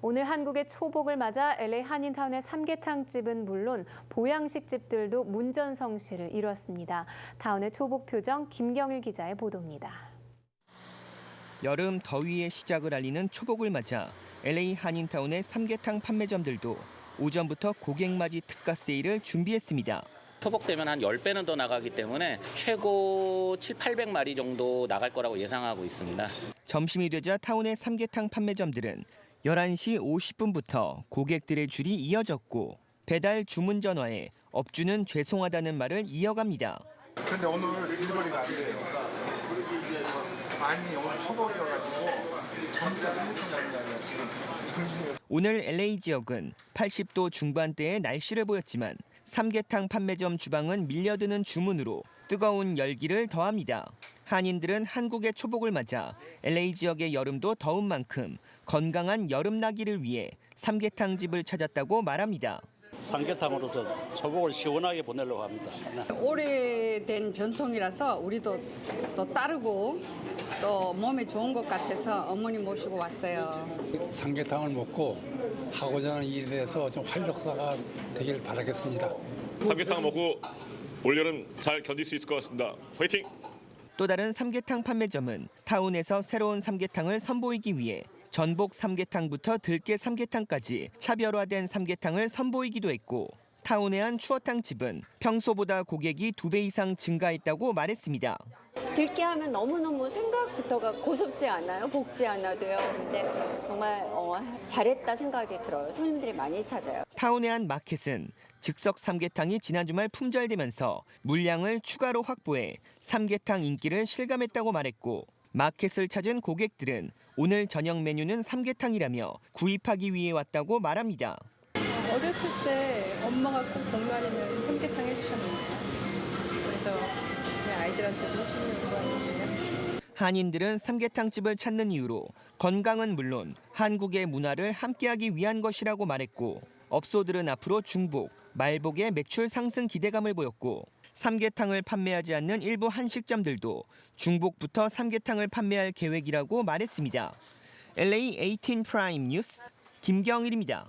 오늘 한국의 초복을 맞아 LA 한인타운의 삼계탕집은 물론 보양식집들도 문전성시를 이뤘습니다. 타운의 초복 표정 김경일 기자의 보도입니다. 여름 더위의 시작을 알리는 초복을 맞아 LA 한인타운의 삼계탕 판매점들도 오전부터 고객 맞이 특가 세일을 준비했습니다. 초복되면 한 10배는 더 나가기 때문에 최고 7, 800마리 정도 나갈 거라고 예상하고 있습니다. 점심이 되자 타운의 삼계탕 판매점들은 11시 50분부터 고객들의 줄이 이어졌고 배달 주문 전화에 업주는 죄송하다는 말을 이어갑니다. 근데 오늘 딜리버리가 안 돼요. 아니 오늘 초복이어가지고 전부 다 아니라 지금 정신이 오늘 LA 지역은 80도 중반대의 날씨를 보였지만 삼계탕 판매점 주방은 밀려드는 주문으로 뜨거운 열기를 더합니다. 한인들은 한국의 초복을 맞아 LA 지역의 여름도 더운 만큼 건강한 여름 나기를 위해 삼계탕 집을 찾았다고 말합니다. 삼계탕으로서 초복을 시원하게 보내려고 합니다. 오래된 전통이라서 우리도 또 따르고 또 몸에 좋은 것 같아서 어머니 모시고 왔어요. 삼계탕을 먹고 하고자 하는 일에 대해서 좀 활력소가 되길 바라겠습니다. 삼계탕 먹고 올여름 잘 견딜 수 있을 것 같습니다. 화이팅! 또 다른 삼계탕 판매점은 타운에서 새로운 삼계탕을 선보이기 위해 전복 삼계탕부터 들깨 삼계탕까지 차별화된 삼계탕을 선보이기도 했고 타운의 한 추어탕 집은 평소보다 고객이 두 배 이상 증가했다고 말했습니다. 들게 하면 너무너무 생각부터가 고섭지 않아요. 볶지 않아도요. 근데 정말 어, 잘했다 생각이 들어요. 손님들이 많이 찾아요. 타운의 한 마켓은 즉석 삼계탕이 지난 주말 품절되면서 물량을 추가로 확보해 삼계탕 인기를 실감했다고 말했고 마켓을 찾은 고객들은 오늘 저녁 메뉴는 삼계탕이라며 구입하기 위해 왔다고 말합니다. 어렸을 때 엄마가 꼭 복날이면 삼계탕 해주셨는데 그래서 그냥 아이들한테도 해주는 거. 한인들은 삼계탕 집을 찾는 이유로 건강은 물론 한국의 문화를 함께하기 위한 것이라고 말했고 업소들은 앞으로 중복, 말복의 매출 상승 기대감을 보였고 삼계탕을 판매하지 않는 일부 한식점들도 중복부터 삼계탕을 판매할 계획이라고 말했습니다. LA 18 프라임 뉴스 김경일입니다.